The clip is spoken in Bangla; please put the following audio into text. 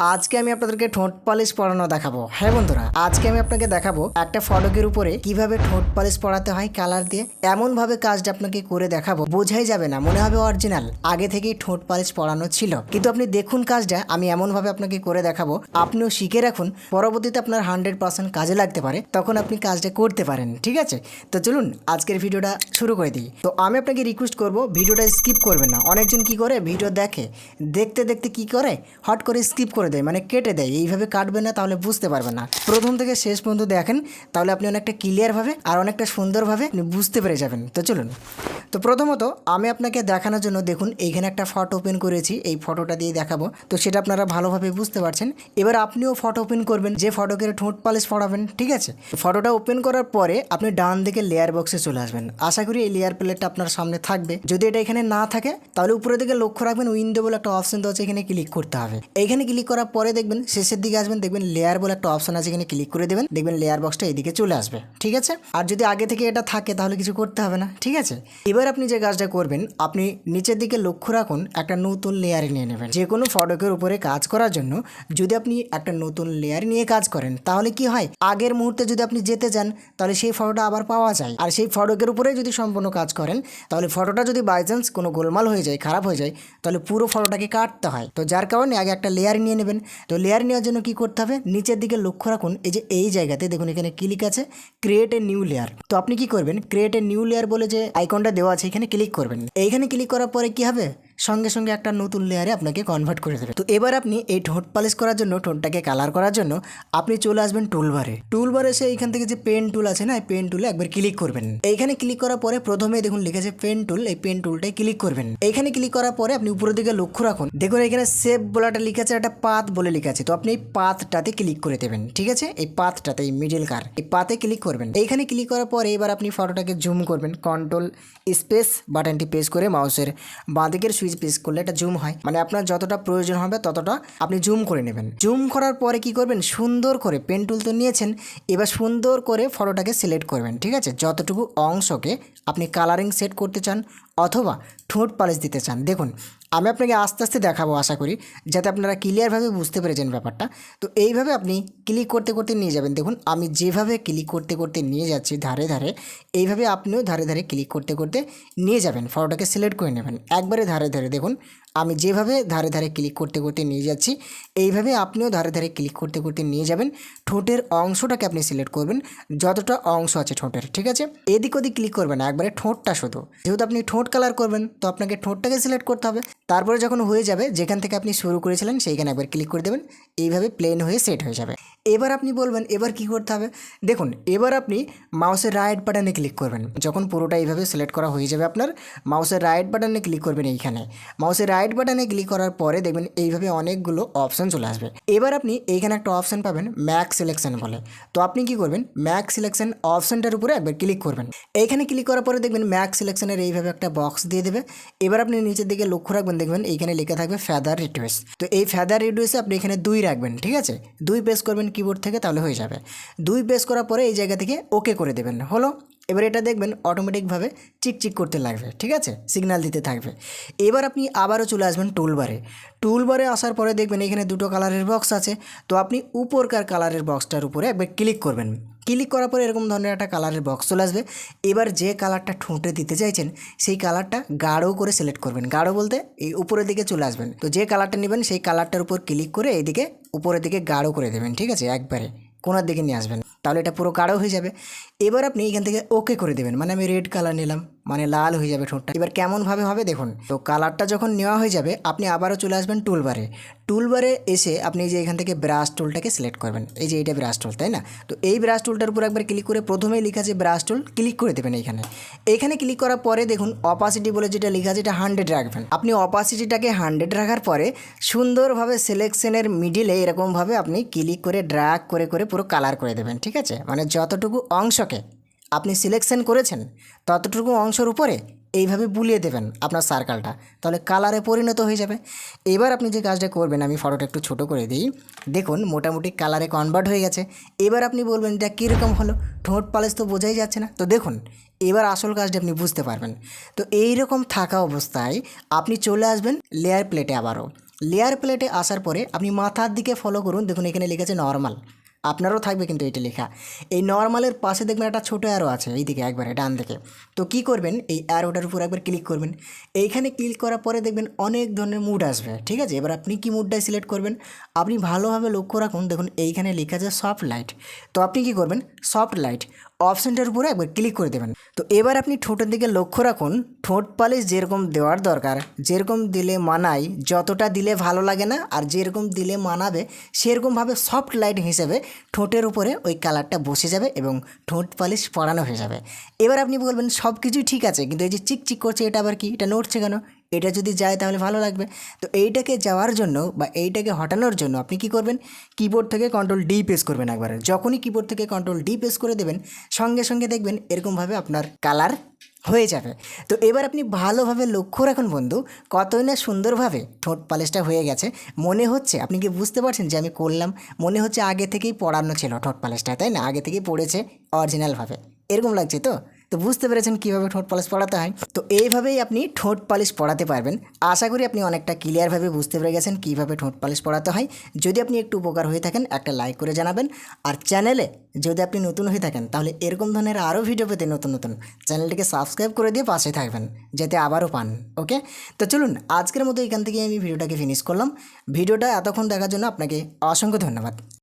আজকে আমি আপনাদেরকে ঠোঁট পালিশ পড়ানো দেখাবো। হ্যাঁ বন্ধুরা, আজকে আমি আপনাকে দেখাবো একটা ফটকের উপরে কীভাবে ঠোঁট পালিশ পড়াতে হয় কালার দিয়ে। এমন ভাবে কাজটা আপনাকে করে দেখাবো, বোঝাই যাবে না, মনে হবে অরিজিনাল। আগে থেকেই ঠোঁট পালিশ পড়ানো ছিল। কিন্তু আপনি দেখুন কাজটা, আমি এমন ভাবে আপনাকে করে দেখাবো। আপনিও শিখে রাখুন, পরবর্তীতে আপনার হান্ড্রেড পার্সেন্ট কাজে লাগতে পারে। তখন আপনি কাজটা করতে পারেন, ঠিক আছে? তো চলুন, আজকের ভিডিওটা শুরু করে দিই। তো আমি আপনাকে রিকোয়েস্ট করব, ভিডিওটা স্কিপ করবেন না। অনেকজন কি করে? ভিডিও দেখে, দেখতে দেখতে কি করে? হট করে স্কিপ করে দেয় মানে কেটে দেয়। এইভাবে কাটবে না, তাহলে বুঝতে পারবে না। প্রথম থেকে শেষ পর্যন্ত দেখেন, তাহলে আপনি অনেকটা ক্লিয়ারভাবে আর অনেকটা সুন্দরভাবে আপনি বুঝতে পেরে যাবেন। তো চলুন। তো প্রথমত আমি আপনাকে দেখানোর জন্য দেখুন, এইখানে একটা ফটো ওপেন করেছি, এই ফটোটা দিয়ে দেখাবো। তো সেটা আপনারা ভালোভাবে বুঝতে পারছেন। এবার আপনিও ফটো ওপেন করবেন, যে ফটোকে ঠোঁট পালিশ পড়াবেন ঠিক আছে? ফটোটা ওপেন করার পরে আপনি ডান দিকে লেয়ার বক্সে চলে আসবেন। আশা করি এই লেয়ার প্লেটটা আপনার সামনে থাকবে। যদি এটা এখানে না থাকে, তাহলে উপরের দিকে লক্ষ্য রাখবেন উইন্ডো বলে একটা অপশন দেওয়া আছে, এখানে ক্লিক করতে হবে। এইখানে ক্লিক করার পরে দেখবেন, শেষের দিকে আসবেন, দেখবেন লেয়ার বলে একটা অপশন আছে, এখানে ক্লিক করে দেবেন, দেখবেন লেয়ার বক্সটা এইদিকে চলে আসবে, ঠিক আছে? আর যদি আগে থেকে এটা থাকে, তাহলে কিছু করতে হবে না, ঠিক আছে? এবার আপনি যে কাজটা করবেন, আপনি নিচের দিকে লক্ষ্য রাখুন, একটা নতুন লেয়ারে নিয়ে নেবেন। যে কোনো ফটকের উপরে কাজ করার জন্য যদি আপনি একটা নতুন লেয়ার নিয়ে কাজ করেন, তাহলে কি হয়? আগের মুহূর্তে যদি আপনি যেতে চান, তাহলে সেই ফটোটা আবার পাওয়া যায়। আর সেই ফটকের উপরে যদি সম্পূর্ণ কাজ করেন, তাহলে ফটোটা যদি বাই চান্স কোনো গোলমাল হয়ে যায়, খারাপ হয়ে যায়, তাহলে পুরো ফটোটাকে কাটতে হয়। তো যার কারণে আগে একটা লেয়ার নিয়ে নেবেন। তো লেয়ার নেওয়ার জন্য কি করতে হবে? নিচের দিকে লক্ষ্য রাখুন, এই যে এই জায়গাতে দেখুন এখানে ক্লিক আছে ক্রিয়েট এ নিউ লেয়ার তো আপনি কি করবেন? ক্রিয়েট এ নিউ লেয়ার বলে যে আইকনটা দেওয়া আছে এখানে ক্লিক করবেন। এইখানে ক্লিক করার পরে কি হবে? সঙ্গে সঙ্গে একটা নতুন লেয়ারে আপনাকে কনভার্ট করে দেবে। তো এবার আপনি এই ঠোঁট পালিশ করার জন্য, ঠোঁটটাকে কালার করার জন্য আপনি চলে আসবেন টুলবারে টুলবারে এসে এইখান থেকে যে পেন টুল আছে না, এই পেন টুলে একবার ক্লিক করবেন। এইখানে ক্লিক করার পরে প্রথমে দেখুন লিখেছে পেন টুল এই পেন টুলটাই ক্লিক করবেন। এইখানে ক্লিক করার পরে আপনি উপরের দিকে লক্ষ্য রাখুন। দেখুন এখানে সেভ বলাটা লিখে আছে একটা পাত বলে লিখে আছে তো আপনি এই পাতটাতে ক্লিক করে দেবেন, ঠিক আছে? এই পাতটাতে এই মিডিল কার এই পাতে ক্লিক করবেন। এইখানে ক্লিক করার পরে এবার আপনি ফটোটাকে জুম করবেন কন্ট্রোল স্পেস বাটনটি প্রেস করে মাউসের বাঁদিকের সুইচ প্রেস করলে এটা জুম হয়। মানে আপনার যতটা প্রয়োজন হবে ততটা আপনি জুম করে নেবেন। জুম করার পরে কি করবেন? সুন্দর করে পেন টুল তো নিয়েছেন, এবার সুন্দর করে ফটোটাকে সিলেক্ট করবেন, ঠিক আছে? যতটুকু অংশকে আপনি কালারিং সেট করতে চান অথবা ঠোঁট পালিশ দিতে চান। দেখুন আমি আপনাকে আস্তে আস্তে দেখাবো, আশা করি, যাতে আপনারা ক্লিয়ারভাবে বুঝতে পেরেছেন ব্যাপারটা। তো এইভাবে আপনি ক্লিক করতে করতে নিয়ে যাবেন। দেখুন, আমি যেভাবে ক্লিক করতে করতে নিয়ে যাচ্ছি ধারে ধারে, এইভাবে আপনিও ধারে ধারে ক্লিক করতে করতে নিয়ে যাবেন। ফটোটাকে সিলেক্ট করে নেবেন। একবারে ধারে ধারে দেখুন, আমি যেভাবে ধারে ধারে ক্লিক করতে করতে নিয়ে যাচ্ছি, এইভাবে আপনিও ধারে ধারে ক্লিক করতে করতে নিয়ে যাবেন। ঠোঁটের অংশটাকে আপনি সিলেক্ট করবেন, যতটা অংশ আছে ঠোঁটের, ঠিক আছে? এদিক ওদিক ক্লিক করবেন একবারে ঠোঁটটা শুধু। যেহেতু আপনি ঠোঁট কালার করবেন, তো আপনাকে ঠোঁটটাকে সিলেক্ট করতে হবে। তারপরে যখন হয়ে যাবে, যেখান থেকে আপনি শুরু করেছিলেন সেইখানে একবার ক্লিক করে দেবেন। এইভাবে প্লেন হয়ে সেট হয়ে যাবে। এবার আপনি বলবেন, এবার কি করতে হবে? দেখুন, এবার আপনি মাউসের রাইট বাটনে ক্লিক করবেন। যখন পুরোটা এইভাবে সিলেক্ট করা হয়ে যাবে আপনার মাউসের রাইট বাটনে ক্লিক করবেন এইখানে। মাউসের রাইট বাটনে ক্লিক করার পরে দেখবেন এইভাবে অনেকগুলো অপশান চলে আসবে। এবার আপনি এইখানে একটা অপশান পাবেন ম্যাক সিলেকশন বলে। তো আপনি কি করবেন? ম্যাক সিলেকশন অপশানটার উপরে একবার ক্লিক করবেন। এইখানে ক্লিক করার পরে দেখবেন ম্যাক সিলেকশনের এইভাবে একটা বক্স দিয়ে দেবে। এবার আপনি নিচের দিকে লক্ষ্য রাখবেন দেখবেন এইখানে লেখা থাকবে ফেদার রিডুয়েস তো এই ফেদার রিকোয়েস্টে আপনি এখানে দুই রাখবেন, ঠিক আছে? দুই প্রেস করবেন কিবোর্ড থেকে তাহলে হয়ে যাবে। দুই প্রেস করার পরে এই জায়গা থেকে ওকে করে দেবেন। হলো? এবার এটা দেখবেন অটোমেটিকভাবে চিকচিক করতে লাগবে, ঠিক আছে? সিগন্যাল দিতে থাকবে। এবার আপনি আবারও চলে আসবেন টুলবারে টুলবারে আসার পরে দেখবেন এখানে দুটো কালারের বক্স আছে। তো আপনি উপরকার কালারের বক্সটার উপরে একবার ক্লিক করবেন। ক্লিক করার পরে এরকম ধরনের একটা কালারের বক্স চলে আসবে। এবার যে কালারটা ঠোঁটে দিতে চাইছেন, সেই কালারটা গাঢ় করে সিলেক্ট করবেন। গাঢ় বলতে এই উপরের দিকে চলে আসবেন। তো যে কালারটা নেবেন, সেই কালারটার উপর ক্লিক করে এইদিকে উপরের দিকে গাঢ় করে দেবেন, ঠিক আছে? একবারে। কোনার দিকে নিয়ে আসবেন, তাহলে এটা পুরো গাঢ় হয়ে যাবে। এবার আপনি এখান থেকে ওকে করে দেবেন। মানে আমি রেড কালার নিলাম। মানে লাল হয়ে যাবে ঠোঁটটা। এবার কেমনভাবে হবে দেখুন। তো কালারটা যখন নেওয়া হয়ে যাবে, আপনি আবারও চলে আসবেন টুলবারে। টুলবারে এসে আপনি যে এখান থেকে ব্রাশ টুলটাকে সিলেক্ট করবেন। এই যে এইটা ব্রাশ টুল, তাই না? তো এই ব্রাশ টুলটার উপর একবার ক্লিক করে প্রথমেই লেখা আছে ব্রাশ টুল, ক্লিক করে দেবেন এইখানে। এইখানে ক্লিক করার পরে দেখুন অপাসিটি বলে যেটা লেখা আছে, এটা হান্ড্রেড রাখবেন। আপনি অপাসিটিটাকে হান্ড্রেড রাখার পরে সুন্দরভাবে সিলেকশনের মিডিলে এরকমভাবে আপনি ক্লিক করে ড্রাগ করে করে পুরো কালার করে দেবেন, ঠিক আছে? মানে যতটুকু অংশকে। আপনি সিলেকশন করেছেন, ততটুকু অংশের উপরে এইভাবে বুলিয়ে দেবেন আপনার সার্কেলটা তাহলে কালারে পরিণত হয়ে যাবে। এবার আপনি যে কাজটা করবেন, আমি ফটোটা একটু ছোট করে দিই। দেখুন, মোটামুটি কালারে কনভার্ট হয়ে গেছে। এবার আপনি বলবেন, এটা কীরকম হলো? ঠোঁট পালিশ তো বোঝাই যাচ্ছে না। তো দেখুন, এবার আসল কাজটা আপনি বুঝতে পারবেন। তো এই রকম থাকা অবস্থায় আপনি চলে আসবেন লেয়ার প্লেটে আবারও। লেয়ার প্লেটে আসার পরে আপনি মাথার দিকে ফলো করুন। দেখুন, এখানে লিখেছে নর্মাল আপনারও থাকবে কিন্তু এটি লেখা। এই নর্মালের পাশে দেখবেন একটা ছোটো অ্যারো আছে এইদিকে একবারে, ডান দিকে। তো কি করবেন? এই অ্যারোটার উপর একবার ক্লিক করবেন। এইখানে ক্লিক করার পরে দেখবেন অনেক ধরনের মুড আসবে, ঠিক আছে? এবার আপনি কি মুডটাই সিলেক্ট করবেন? আপনি ভালোভাবে লক্ষ্য রাখুন, দেখুন এইখানে লেখা যায় সফট লাইট তো আপনি কি করবেন? সফট লাইট অপশানটার উপরে একবার ক্লিক করে দেবেন। তো এবার আপনি ঠোঁটের দিকে লক্ষ্য রাখুন। ঠোঁট পালিশ যেরকম দেওয়ার দরকার, যেরকম দিলে মানায়, যতটা দিলে ভালো লাগে না আর যেরকম দিলে মানাবে, সেরকমভাবে সফট লাইট হিসেবে ঠোঁটের উপরে ওই কালারটা বসে যাবে এবং ঠোঁট পালিশ পরানো হয়ে যাবে। এবার আপনি বলবেন সব কিছুই ঠিক আছে, কিন্তু এই যে চিকচিক করছে, এটা আবার কি? এটা নড়ছে কেন? এটা যদি যায় তাহলে ভালো লাগবে। তো এইটাকে যাওয়ার জন্য বা এইটাকে হটানোর জন্য আপনি কি করবেন? কিবোর্ড থেকে কন্ট্রোল ডি প্রেস করবেন একবারে। যখনই কিবোর্ড থেকে কন্ট্রোল ডি প্রেস করে দেবেন, সঙ্গে সঙ্গে দেখবেন এরকমভাবে আপনার কালার হয়ে যাবে। তো এবার আপনি ভালোভাবে লক্ষ্য রাখুন বন্ধু, কতই না সুন্দরভাবে ঠোঁট পালিশটা হয়ে গেছে। মনে হচ্ছে, আপনি কি বুঝতে পারছেন যে আমি করলাম? মনে হচ্ছে আগে থেকেই পড়ানো ছিল ঠোঁট পালিশটা তাই না? আগে থেকেই পড়েছে অরিজিনালভাবে এরকম লাগছে তো? তো বুঝতে পেরেছেন কীভাবে ঠোঁট পালিশ পড়াতে হয়। তো এইভাবেই আপনি ঠোঁট পালিশ পড়াতে পারবেন। আশা করি আপনি অনেকটা ক্লিয়ারভাবে বুঝতে পেরে গেছেন কীভাবে ঠোঁট পালিশ পড়াতে হয়। যদি আপনি একটু উপকার হয়ে থাকেন, একটা লাইক করে জানাবেন। আর চ্যানেলে যদি আপনি নতুন হয়ে থাকেন, তাহলে এরকম ধরনের আরও ভিডিও পেতে নতুন নতুন চ্যানেলটিকে সাবস্ক্রাইব করে দিয়ে পাশে থাকবেন, যাতে আবারও পান ওকে তো চলুন, আজকের মতো এখান থেকে আমি ভিডিওটাকে ফিনিশ করলাম। ভিডিওটা এতক্ষণ দেখার জন্য আপনাকে অসংখ্য ধন্যবাদ।